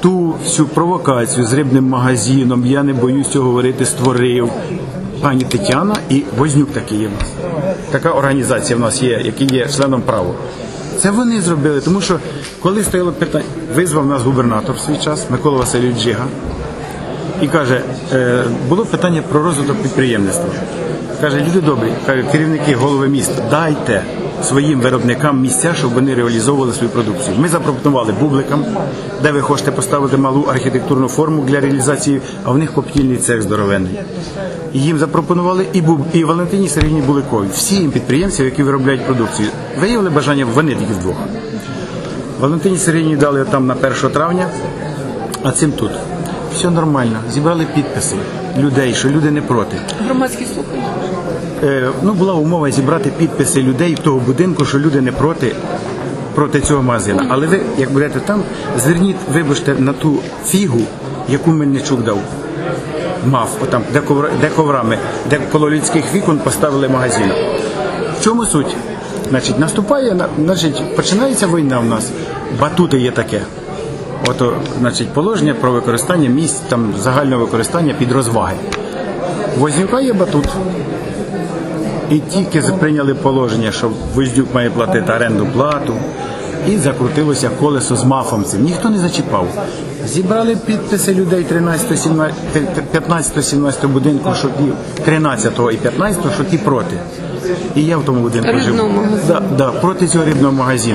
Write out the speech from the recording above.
ту всю провокацію з рибним магазином, я не боюсь говорити, створив пані Тетяна і Вознюк такий є в нас. Така організація в нас є, який є членом право. Це вони зробили, тому що коли стояло питання, визвав нас губернатор в свій час, Микола Васильович Джига, і каже, е, було питання про розвиток підприємництва. Каже, люди добрі, керівники голови міст, дайте своїм виробникам місця, щоб вони реалізовували свою продукцію. Ми запропонували бубликам, де ви хочете поставити малу архітектурну форму для реалізації, а в них коптільний цех здоровенний. Їм запропонували і Буб, і Валентині Сергійні Буликові, всім підприємцям, які виробляють продукцію. Виявили бажання вони тільки вдвох. Валентині Сергійні дали там на 1 травня, а цим тут. Все нормально. Зібрали підписи людей, що люди не проти. Громадські слухання. Е, ну, була умова зібрати підписи людей того будинку, що люди не проти, проти цього магазину. Але ви, як будете там, зверніть, вибачте, на ту фігу, яку Мельничук дав. Мав, отам, де, ковра, де коврами, де коло людських вікон поставили магазин. В чому суть? Значить, наступає, значить, починається війна в нас. Батути є таке. Ото, значить, положення про використання місць там загального використання під розваги. Вознюка є батут. І тільки прийняли положення, що Вознюк має платити оренду плату, і закрутилося колесо з мафом цим. Ніхто не зачіпав. Зібрали підписи людей 15, 17 будинку, що ті 13 і 15, що ті проти. І я в тому будинку живу. Да, да, проти цього рибного магазину.